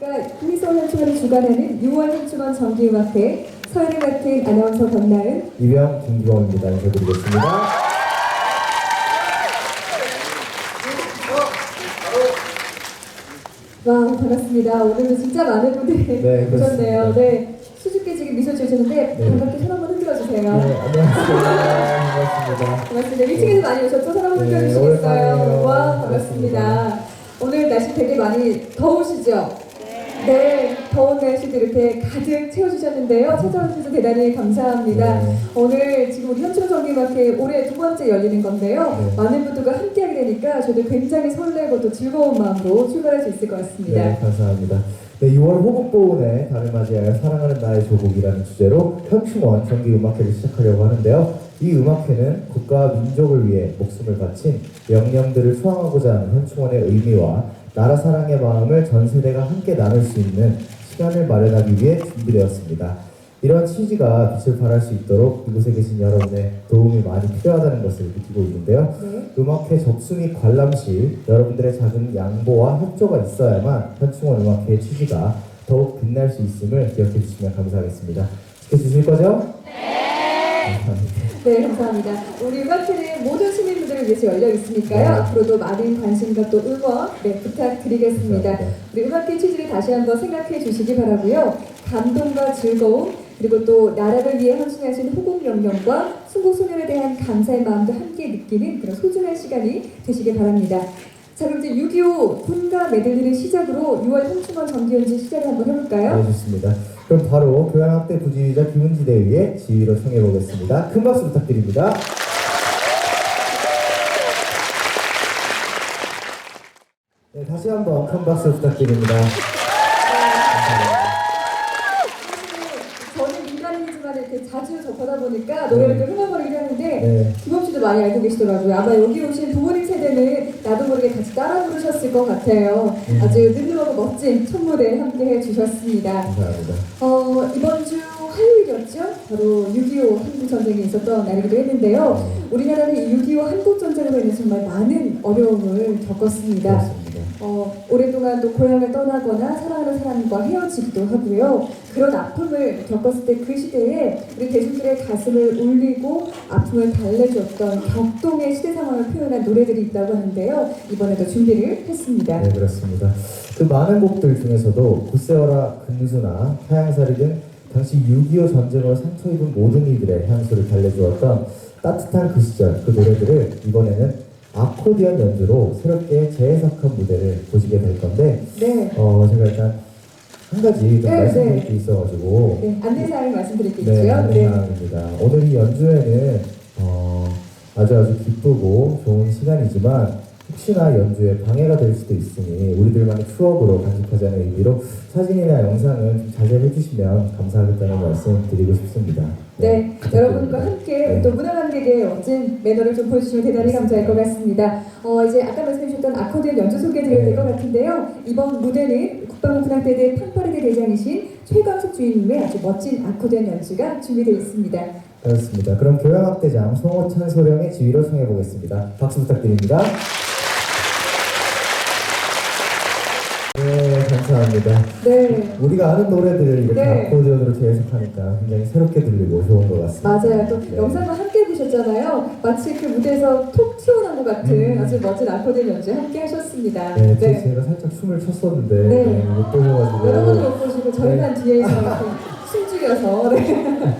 안녕하십니까. 희소 현충원이 주관하는 6월 현충원 정기음악회 서울을 맡은 아나운서 권나은 이병 김기범입니다. 인사드리겠습니다. 와 반갑습니다. 오늘은 진짜 많은 분들이 네, 오셨네요. 그렇습니다. 네. 수줍게 지금 미소 지으셨는데 네. 반갑게 손 한번 흔들어 주세요. 네, 안녕하세요. 반갑습니다. 반갑습니다. 1층에서 많이 오셨죠? 손 한번 네, 흔들어 주시겠어요? 오랜만이에요. 와 반갑습니다. 오늘 날씨 되게 많이 더우시죠? 네, 더운 날씨도 이렇게 가득 채워주셨는데요. 찾아오셔서 대단히 감사합니다. 네. 오늘 지금 우리 현충 정기마켓 올해 두 번째 열리는 건데요. 네. 많은 분들과 함께하게 되니까 저도 굉장히 설레고 또 즐거운 마음으로 출발할 수 있을 것 같습니다. 네, 감사합니다. 네, 6월 호국보훈의 달을 맞이하여 사랑하는 나의 조국이라는 주제로 현충원 정기 음악회를 시작하려고 하는데요. 이 음악회는 국가와 민족을 위해 목숨을 바친 영령들을 수왕하고자 하는 현충원의 의미와 나라 사랑의 마음을 전 세대가 함께 나눌 수 있는 시간을 마련하기 위해 준비되었습니다. 이런 취지가 빛을 발할 수 있도록 이곳에 계신 여러분의 도움이 많이 필요하다는 것을 느끼고 있는데요. 네. 음악회 접수 및 관람 시 여러분들의 작은 양보와 협조가 있어야만 현충원 음악회의 취지가 더욱 빛날 수 있음을 기억해 주시면 감사하겠습니다. 지켜주실 거죠? 네. 감사합니다. 네, 감사합니다. 우리 음악회는 모든 시민분들을 위해서 열려 있으니까요. 네. 앞으로도 많은 관심과 또 응원 네, 부탁드리겠습니다. 우리 음악회 취지를 다시 한번 생각해 주시기 바라고요. 감동과 즐거움 그리고 또 나라를 위해 헌신하신 호국 영령과 순국 소년에 대한 감사의 마음도 함께 느끼는 그런 소중한 시간이 되시길 바랍니다. 자 그럼 이제 6.25 군가 메들리를 시작으로 6월 현충원 정기연지 시작을 한번 해볼까요? 네, 좋습니다. 그럼 바로 교양학대 부지휘자 김은지 대위의 지휘로 청해 보겠습니다. 큰 박수 부탁드립니다. 네, 다시 한번 큰 박수 부탁드립니다. 저는 민간인이지만 이렇게 자주 접하다 보니까 노래를 좀 흥얼거리긴 하는데 네. 김범 씨도 많이 알고 계시더라고요. 아마 여기 오신 부모님 세대는 나도 모르게 같이 따라 부르셨을 것 같아요. 음. 아주 늠름하고 멋진 첫 무대 함께 해주셨습니다. 감사합니다. 어, 이번 주 화요일이었죠? 바로 6.25 한국전쟁이 있었던 날이기도 했는데요. 우리나라는 이6.25 한국전쟁으로 인해 정말 많은 어려움을 겪었습니다. 어, 오랫동안 또 고향을 떠나거나 사랑하는 사람과 헤어지기도 하고요. 그런 아픔을 겪었을 때 그 시대에 우리 대중들의 가슴을 울리고 아픔을 달래줬던 격동의 시대 상황을 표현한 노래들이 있다고 하는데요. 이번에도 준비를 했습니다. 네 그렇습니다. 그 많은 곡들 중에서도 굿세어라 금수나 하양살이 등 당시 6.25 전쟁으로 상처 입은 모든 이들의 향수를 달래주었던 따뜻한 그 시절 그 노래들을 이번에는 아코디언 연주로 새롭게 재해석한 무대를 보시게 될 건데 네. 어 제가 일단 한 가지 좀 네, 말씀드릴 네. 게 있어가지고 네, 안내사항을 말씀드릴게요. 네, 네. 안내사항입니다. 오늘 이 연주회는 어, 아주 아주 기쁘고 좋은 시간이지만 혹시나 연주에 방해가 될 수도 있으니 우리들만의 추억으로 간직하자는 의미로 사진이나 영상은 좀 자제해 주시면 감사하겠다는 말씀 드리고 싶습니다. 네, 부탁드립니다. 여러분과 함께 네. 또 문화 관객의 멋진 매너를 좀 보여주시면 대단히 감사할 것 같습니다. 어, 이제 아까 말씀해주셨던 아코디언 연주 소개드려야 될것 네. 같은데요. 이번 무대는 국방부 군악대대 팡파리대 대장이신 최광숙 주인님의 아주 멋진 아코디언 연주가 준비되어 있습니다. 그렇습니다. 그럼 교향악대장 송호찬 소령의 지휘로 청해 보겠습니다. 박수 부탁드립니다. 네, 감사합니다. 네, 우리가 아는 노래들을 이렇게 네. 아코디언으로 재해석하니까 굉장히 새롭게 들리고 좋은 것 같습니다. 맞아요. 또 네. 영상과 함께 보셨잖아요. 마치 그 무대에서 톡 튀어나온 것 같은 음. 아주 멋진 아코디언 연주 함께 하셨습니다. 네, 제- 네. 제가 살짝 춤을 췄었는데 네. 네, 못 보셔가지고 여러분이 못 보시고 저희만 뒤에서 이렇게 숨죽여서 네.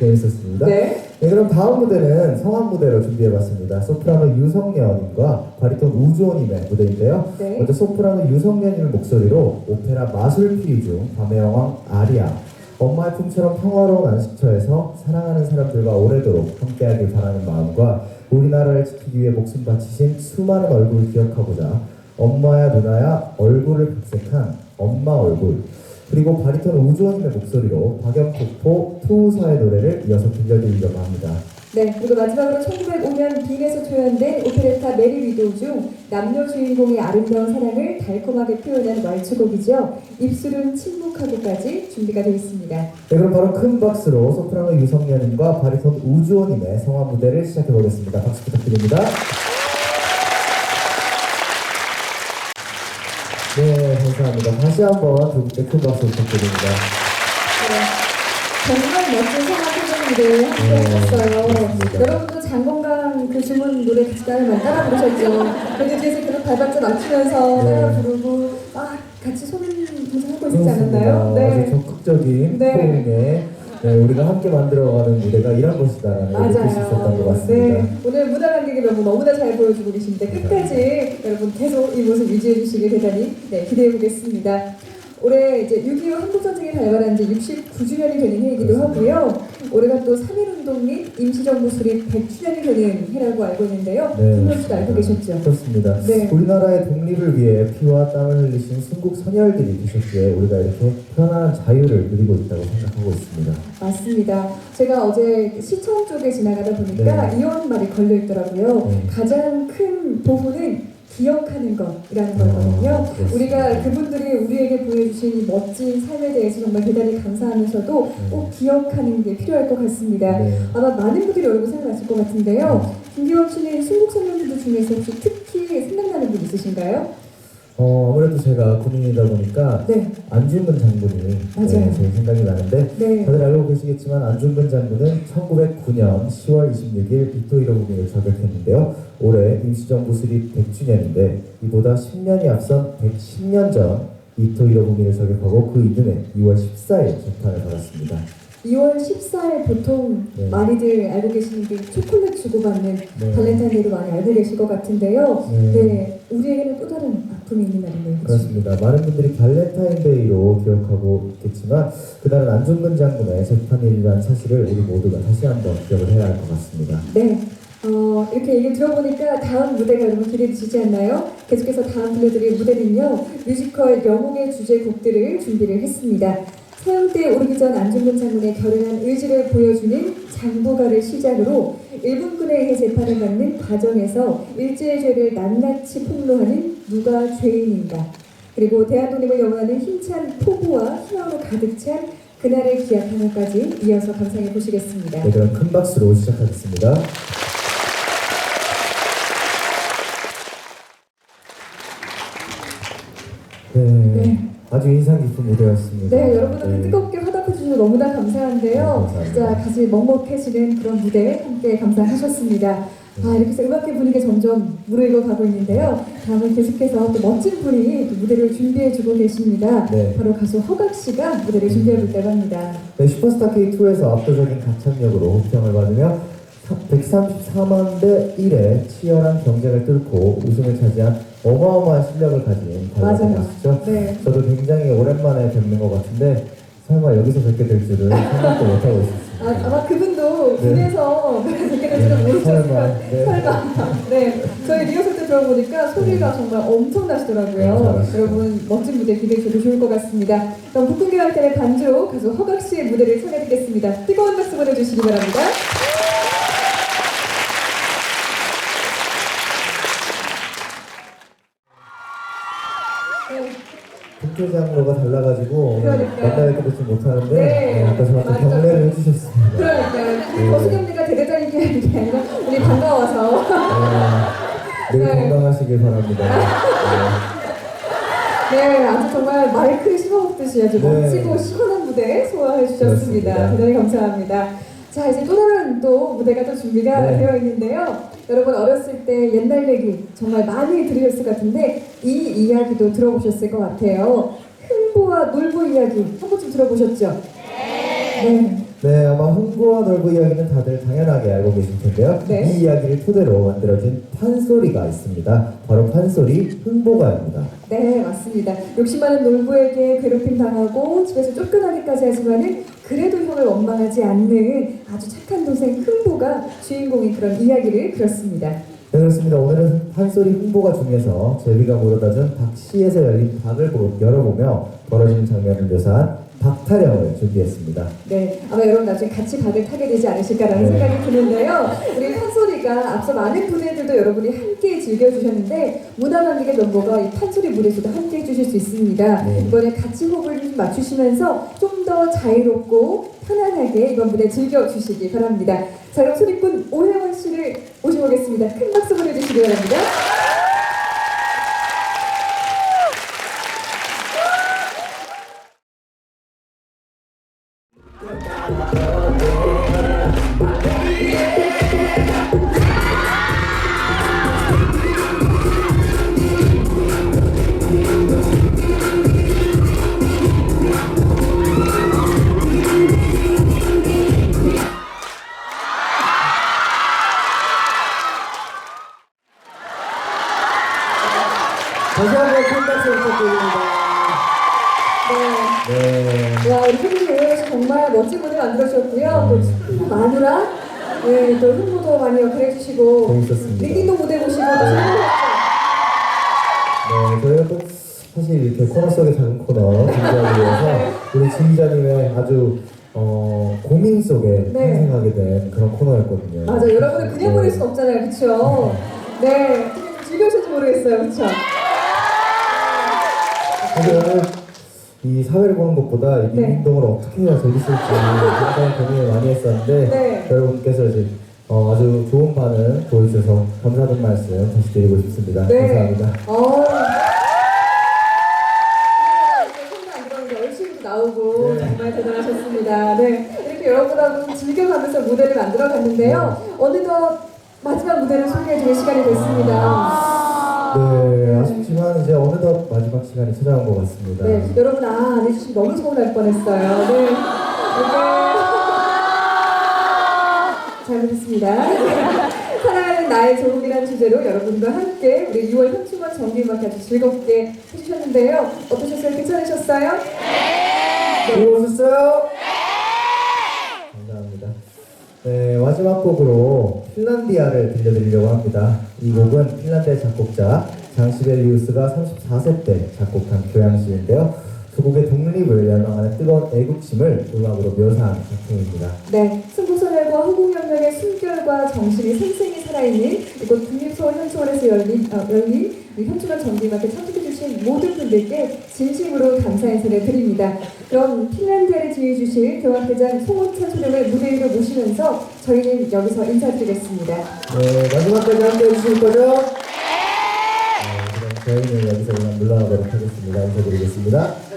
재밌었습니다. 네. 네. 그럼 다음 무대는 성악 무대로 준비해봤습니다. 소프라노 유성년님과 바리톤 우주호님의 무대인데요. 네. 먼저 소프라노 유성년님의 목소리로 오페라 마술피리 중 밤의 여왕 아리아 엄마의 품처럼 평화로운 안식처에서 사랑하는 사람들과 오래도록 함께하길 바라는 마음과 우리나라를 지키기 위해 목숨 바치신 수많은 얼굴을 기억하고자 엄마야 누나야 얼굴을 백색한 엄마 얼굴 그리고 바리톤 우주원님의 목소리로 박연폭포 투우사의 노래를 이어서 들려드리려고 합니다. 네, 그리고 마지막으로 1905년 빈에서 초연된 오페레타 메리 위도우 중 남녀 주인공의 아름다운 사랑을 달콤하게 표현한 왈츠곡이죠. 입술은 침묵하고까지 준비가 되어 있습니다. 네, 그럼 바로 큰 박수로 소프라노 유성년님과 바리톤 우주원님의 성화 무대를 시작해 보겠습니다. 박수 부탁드립니다. 네, 감사합니다. 다시 한번 두 분께 큰 박수 부탁드립니다. 네. 정말 멋진 성악 표정들을 함께 네. 맞습니다. 여러분도 장건강 그 주문 노래 같이 따라 따라 부르셨죠. 그래도 뒤에서 계속 발박자 맞추면서 네. 따라 부르고 아 같이 손 동작하고 있지 않았나요? 아주 네. 적극적인 네. 호응에 네, 우리가 함께 만들어가는 무대가 이런 것이다라는 걸 느낄 수 있었던 것 맞아요. 같습니다. 네. 오늘 무대 관객의 너무 너무나 잘 보여주고 계신데 끝까지 여러분 계속 이 모습 유지해 주시길 대단히 네, 기대해 보겠습니다. 올해 이제 6.25 한국전쟁이 발발한 지 69주년이 되는 해이기도 하고요. 올해가 또 3.1운동 및 임시정부 수립 100주년이 되는 해라고 알고 있는데요. 김현 씨도 알고 계셨죠? 그렇습니다. 네. 우리나라의 독립을 위해 피와 땀을 흘리신 순국 선열들이 계셨기에 우리가 이렇게 편안한 자유를 누리고 있다고 생각하고 있습니다. 맞습니다. 제가 어제 시청 쪽에 지나가다 보니까 네. 이런 말이 걸려 있더라고요. 네. 가장 큰 보호는 기억하는 것이라는 아, 거거든요. 그렇습니다. 우리가 그분들이 우리에게 보여주신 이 멋진 삶에 대해서 정말 대단히 감사하면서도 꼭 기억하는 게 필요할 것 같습니다. 네. 아마 많은 분들이 여러분 생각하실 것 같은데요. 김기원 씨는 순국 선생님들 중에서 혹시 특히 생각나는 분 있으신가요? 어, 아무래도 제가 군인이다 보니까 네, 안중근 장군이 맞아요. 네, 제일 생각이 나는데 네, 다들 알고 계시겠지만 안중근 장군은 1909년 10월 26일 비토 히로부미를 저격했는데요. 올해 임시정부 수립 100주년인데 이보다 10년이 앞선 110년 전 비토 히로부미를 저격하고 그 이듬해 2월 14일 재판을 받았습니다. 2월 14일 보통 네. 많이들 알고 계시는 게 초콜릿 주고받는 네. 발렌타인데이로 많이 알고 계실 것 같은데요. 네. 네, 우리에게는 또 다른 아픔이 있는 날이네요. 그렇죠? 그렇습니다. 많은 분들이 발렌타인데이로 기억하고 있겠지만 그날은 안중근 장군의 재판일이라는 사실을 우리 모두가 다시 한번 기억을 해야 할 것 같습니다. 네. 어, 이렇게 얘기 들어보니까 다음 무대가 여러분 기대되시지 않나요? 계속해서 다음 들려드릴 무대는요, 뮤지컬 영웅의 주제곡들을 준비를 했습니다. 사형대에 오르기 전 안중근 장군의 결연한 의지를 보여주는 장부가를 시작으로 일본군에 의해 재판을 받는 과정에서 일제의 죄를 낱낱이 폭로하는 누가 죄인인가 그리고 대한독립을 영원하는 힘찬 포부와 희망으로 가득 찬 그날을 기약하면까지 이어서 감상해 보시겠습니다. 네, 그럼 큰 박수로 시작하겠습니다. 네, 네. 아주 인상 깊은 무대였습니다. 네, 여러분들 네. 뜨겁게 화답해 주셔서 너무나 감사한데요. 네. 진짜 같이 먹먹해지는 그런 무대 함께 감상하셨습니다. 아, 이렇게 해서 음악회 분위기 점점 무르익어 가고 있는데요. 다음은 계속해서 또 멋진 분이 또 무대를 준비해 주고 계십니다. 네. 바로 가수 허각 씨가 무대를 준비해 볼다고 합니다. 네, 슈퍼스타 K2에서 압도적인 가창력으로 호평을 받으며 134만 대 1의 치열한 경쟁을 뚫고 우승을 차지한 어마어마한 실력을 가진 발라드 맞아요. 가수죠. 네. 저도 굉장히 오랜만에 뵙는 것 같은데 설마 여기서 뵙게 될 줄은 생각도 못하고 있었습니다. 아, 아마 그분도 네. 군에서 그렇게 될지는 네, 모르셨을 설마, 것 네. 설마. 네. 저희 리허설 때 들어보니까 소리가 정말 엄청나시더라고요. 네. 여러분 멋진 무대 기대해 주셔도 좋을 것 같습니다. 그럼 북극계활단의 반주 가수 허각 씨의 무대를 청해드리겠습니다. 뜨거운 박수 보내주시기 바랍니다. 네. 국제 장르가 달라가지고 그러니까요. 만나 뵙게 되지 못하는데 네. 네, 아까 저한테. 경례를 해주셨습니다. 그러니까요. 네. 허수경리가 대대장이 하는 게 아니라 우리 반가워서. 네, 늘 네. 건강하시길 바랍니다. 네, 아주 정말 마이크를 씹어먹듯이 아주 네. 멋지고 시원한 무대 소화해 주셨습니다. 그렇습니다. 대단히 감사합니다. 자, 이제 또 다른 또 무대가 또 준비가 네. 되어 있는데요. 여러분 어렸을 때 옛날 얘기 정말 많이 들으셨을 것 같은데 이 이야기도 들어보셨을 것 같아요. 흥보와 놀보 이야기 한 번쯤 들어보셨죠? 네. 네, 아마 흥부와 놀부 이야기는 다들 당연하게 알고 계실 텐데요. 네. 이 이야기를 토대로 만들어진 판소리가 있습니다. 바로 판소리 흥보가입니다. 네, 맞습니다. 욕심 많은 놀부에게 괴롭힘 당하고 집에서 쫓겨나기까지 하지만은 그래도 형을 원망하지 않는 아주 착한 동생 흥보가 주인공인 그런 이야기를 그렸습니다. 네, 그렇습니다. 오늘은 판소리 흥보가 중에서 제비가 물어다준 박씨에서 열린 박을 보- 열어보며 벌어진 장면을 묘사한 박타령을 준비했습니다. 네, 아마 여러분 나중에 같이 박을 타게 되지 않으실까라는 네. 생각이 드는데요. 우리 판소리가 앞서 많은 분들도 여러분이 함께 즐겨주셨는데 문화관객의 멤버가 이 판소리 무대에서도 함께 해주실 수 있습니다. 네. 이번에 같이 호흡을 좀 맞추시면서 좀 더 자유롭고 편안하게 이번 무대 즐겨주시기 바랍니다. 자, 그럼 소리꾼 오혜원 씨를 모셔보겠습니다. 큰 박수 보내주시기 바랍니다. 네, 또 흥보도 많이 역할해 주시고, 재밌었습니다. 리딩도 무대 보시고, 또 즐거웠죠. 네, 저희가 또 사실 이렇게 코너 속의 작은 코너 진지하기 위해서 우리 지휘자님의 아주 어, 고민 속에 네. 탄생하게 된 그런 코너였거든요. 맞아, 여러분을 그냥 보낼 순 없잖아요, 그쵸? 네, 즐겨우실지 모르겠어요, 그쵸? 오늘 이 사회를 보는 것보다 이 네. 운동을 어떻게 해야 재밌을지 굉장히 고민을 많이 했었는데 네. 여러분께서 이제 어, 아주 좋은 반응 보여주셔서 감사하다는 말씀 다시 드리고 싶습니다. 네. 감사합니다. 어. 손도 안 들어오는데 얼씨구도 나오고 네. 정말 대단하셨습니다. 네, 이렇게 여러분하고 즐겨가면서 무대를 만들어 갔는데요. 어느덧 마지막 무대를 소개해 드릴 시간이 됐습니다. 네, 아쉽지만 이제 어느덧 마지막 시간이 찾아온 것 같습니다. 네, 여러분 아, 안 해주시면 너무 서운할 뻔했어요. 네, 이렇게 잘못했습니다. 사랑하는 나의 조국이라는 주제로 여러분과 함께 우리 6월 현충원 정기음악 아주 즐겁게 해주셨는데요. 어떠셨어요? 괜찮으셨어요? 즐거우셨어요? 네, 마지막 곡으로 핀란디아를 들려드리려고 합니다. 이 곡은 핀란드의 작곡자 장시벨리우스가 34세 때 작곡한 교향시인데요. 그 곡의 독립을 열망하는 뜨거운 애국심을 음악으로 묘사한 작품입니다. 네, 승부선열과 허공혁명의 숨결과 정신이 생생히 살아있는 이곳 국립소원 현충원에서 열린, 어, 열린 이 현충원 정기음악에 참석해 주신 모든 분들께 진심으로 감사 인사를 드립니다. 그럼 핀란드를 지휘해주실 교학대장 송원찬 소령을 무대 위로 모시면서 저희는 여기서 인사드리겠습니다. 네, 마지막까지 함께 해 주실 거죠? 네, 그럼 저희는 여기서 그냥 물러나도록 하겠습니다. 인사드리겠습니다.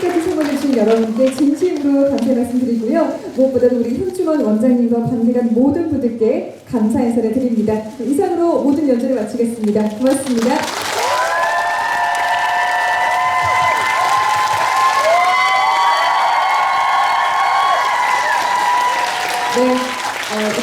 끝까지 성원해주신 여러분께 진심으로 감사 말씀드리고요. 무엇보다도 우리 현충원 원장님과 관계된 모든 분들께 감사 인사를 드립니다. 이상으로 모든 연주를 마치겠습니다. 고맙습니다. 네,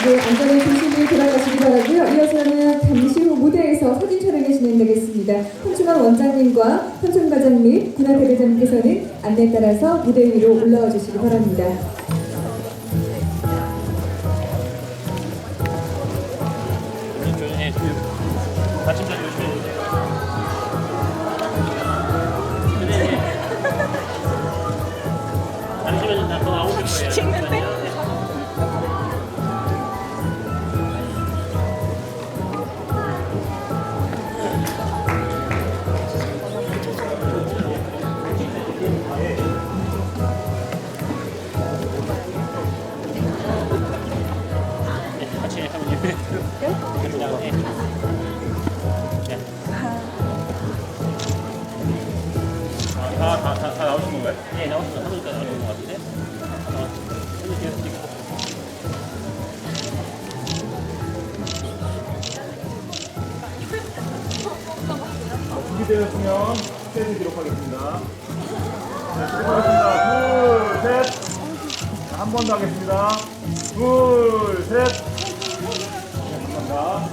어, 이제 안전에 조심히 돌아가시기 바라고요. 이어서는 잠시 후 무대에서 사진 촬영이 진행되겠습니다. 현충원 원장님과 현충과장 및 군화대대장님께서는 안내에 따라서 무대 위로 올라와 주시기 바랍니다. 준비되었으면 스테이지 기록하겠습니다. 네, 시작하겠습니다. 둘, 셋. 한 번 더 하겠습니다. 둘, 셋. 네, 감사합니다.